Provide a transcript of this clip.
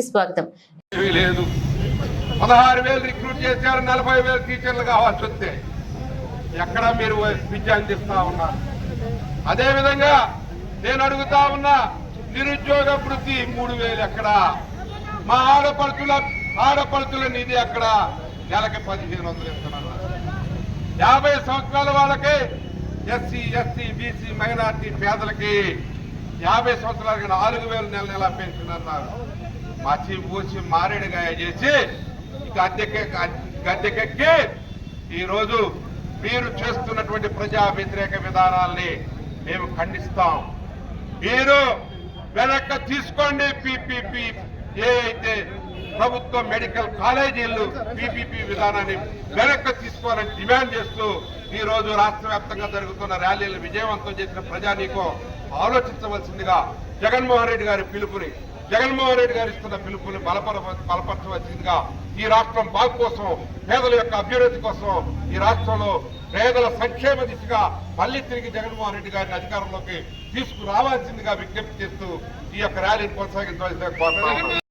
స్వాగతం. లేదు. పదహారు వేలు రిక్రూట్ చేశారు నలభై వేలు టీచర్లు కావాల్సి వస్తే ఎక్కడ మీరు విద్య అందిస్తా ఉన్నారు? అదే విధంగా నేను అడుగుతా ఉన్నా నిరుద్యోగ వృత్తి మూడు వేలు ఎక్కడ? మా ఆడపడుతుల ఆడపడుతుల నిధి ఎక్కడ? నెలకి పదిహేను వందలు ఇస్తున్నారు యాభై సంవత్సరాల వాళ్ళకి ఎస్సీ ఎస్సీ బీసీ మైనార్టీ పేదలకి యాభై సంవత్సరాలకి నాలుగు వేలు నెల నెల పెన్షన్ అన్నారు. మసి పూసి మారేడుగా చేసి గద్దెకె గద్దెకెక్కి ఈరోజు మీరు చేస్తున్నటువంటి ప్రజా వ్యతిరేక విధానాల్ని మేము ఖండిస్తాం. మీరు వెనక్కి తీసుకోండి పిపిపి ఏ అయితే ప్రభుత్వ మెడికల్ కాలేజీలు పిపిపి విధానాన్ని వెనక్కి తీసుకోవాలని డిమాండ్ చేస్తూ ఈ రోజు రాష్ట్ర వ్యాప్తంగా జరుగుతున్న ర్యాలీలు విజయవంతం చేసిన ప్రజానీకం ఆలోచించవలసిందిగా జగన్మోహన్ రెడ్డి గారి పిలుపుని జగన్మోహన్ రెడ్డి గారు ఇస్తున్న పిలుపుని బలపర బలపరచవలసిందిగా ఈ రాష్ట్రం బాగు కోసం పేదల యొక్క అభ్యున్నతి కోసం ఈ రాష్ట్రంలో పేదల సంక్షేమ దిశగా మళ్ళీ తిరిగి జగన్మోహన్ రెడ్డి గారిని అధికారంలోకి తీసుకురావాల్సిందిగా విజ్ఞప్తి చేస్తూ ఈ యొక్క ర్యాలీని కొనసాగించవలసిందిగా కోరుతున్నాను.